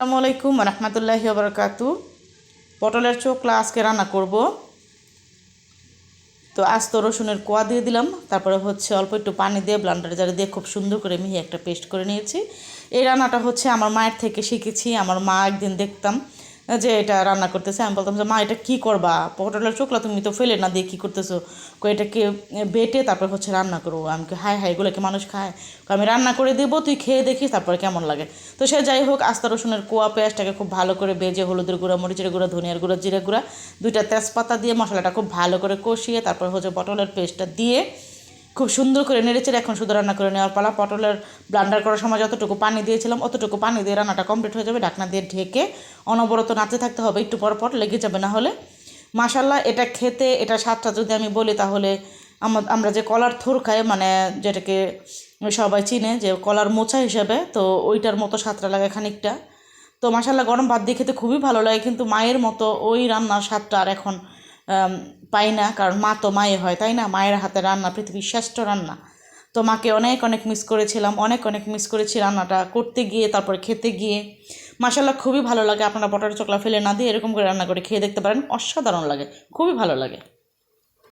আসসালামু আলাইকুম রহমতুল্লাহি বরকাতু পটলের চোখলা আজকে রান্না করব তো আজ তো রসুনের কোয়া দিয়ে দিলাম, তারপরে হচ্ছে অল্প একটু পানি দিয়ে ব্লান্ডারে জারে দিয়ে খুব সুন্দর করে মিহি একটা পেস্ট করে নিয়েছি। এই রান্নাটা হচ্ছে আমার মায়ের থেকে শিখেছি, আমার মা একদিন দেখতাম। যে এটা রান্না করতেছে আমি বলতাম যে মা এটা কী করবা? পটলের চোখলা তুমি তো ফেলে না দিয়ে কী করতেছো? কো এটাকে বেটে তারপর হচ্ছে রান্না করব। আমি কই, হায় হায় এগুলোকে মানুষ খায়? আমি রান্না করে দেবো তুই খেয়ে দেখিস তারপরে কেমন লাগে? তো সে যাই হোক আস্তা রসুনের কোয়া পেঁয়াজটাকে খুব ভালো করে বেজে হলুদের গুঁড়া মরিচের গুঁড়া ধনিয়ার গুঁড়া জিরে গুঁড়া দুইটা তেজপাতা দিয়ে মশলাটা খুব ভালো করে কষিয়ে তারপর হচ্ছে পটলের পেস্টটা দিয়ে খুব সুন্দর করে নেড়েচেড়ে এখন শুধু রান্না করে নেওয়ার পালা। পটলের ব্লান্ডার করার সময় যতটুকু পানি দিয়েছিলাম, অতটুকু পানি দিয়ে রান্নাটা কমপ্লিট হয়ে যাবে। ঢাকনা দিয়ে ঢেকে অনবরত নাড়তে থাকতে হবে। একটু পর পর লেগে যাবে, না হলে মাসাল্লাহ এটা খেতে, এটা স্বাদটা যদি আমি বলি তাহলে আমা- আমরা যে কলার থুর খাই মানে যেটাকে সবাই চিনে যে কলার মোচা হিসেবে, তো ওইটার মতো স্বাদটা লাগে খানিকটা। তো মাসাল্লাহ গরম ভাত দিয়ে খেতে খুবই ভালো লাগে, কিন্তু মায়ের মতো ওই রান্নার স্বাদটা আর এখন পাই না, কারণ মা তো মায়ে হয়, তাই না? মায়ের হাতে রান্না, পৃথিবীর শ্রেষ্ঠ রান্না। তো মাকে অনেক অনেক মিস করেছিলাম, অনেক অনেক মিস করেছি রান্নাটা, করতে গিয়ে, তারপরে খেতে গিয়ে। মাসাল্লাহ খুবই ভালো লাগে আপনারা বটার চকলা ফেলে না দিয়ে এরকম করে রান্না করে খেয়ে দেখতে পারেন, অসাধারণ লাগে, খুবই ভালো লাগে।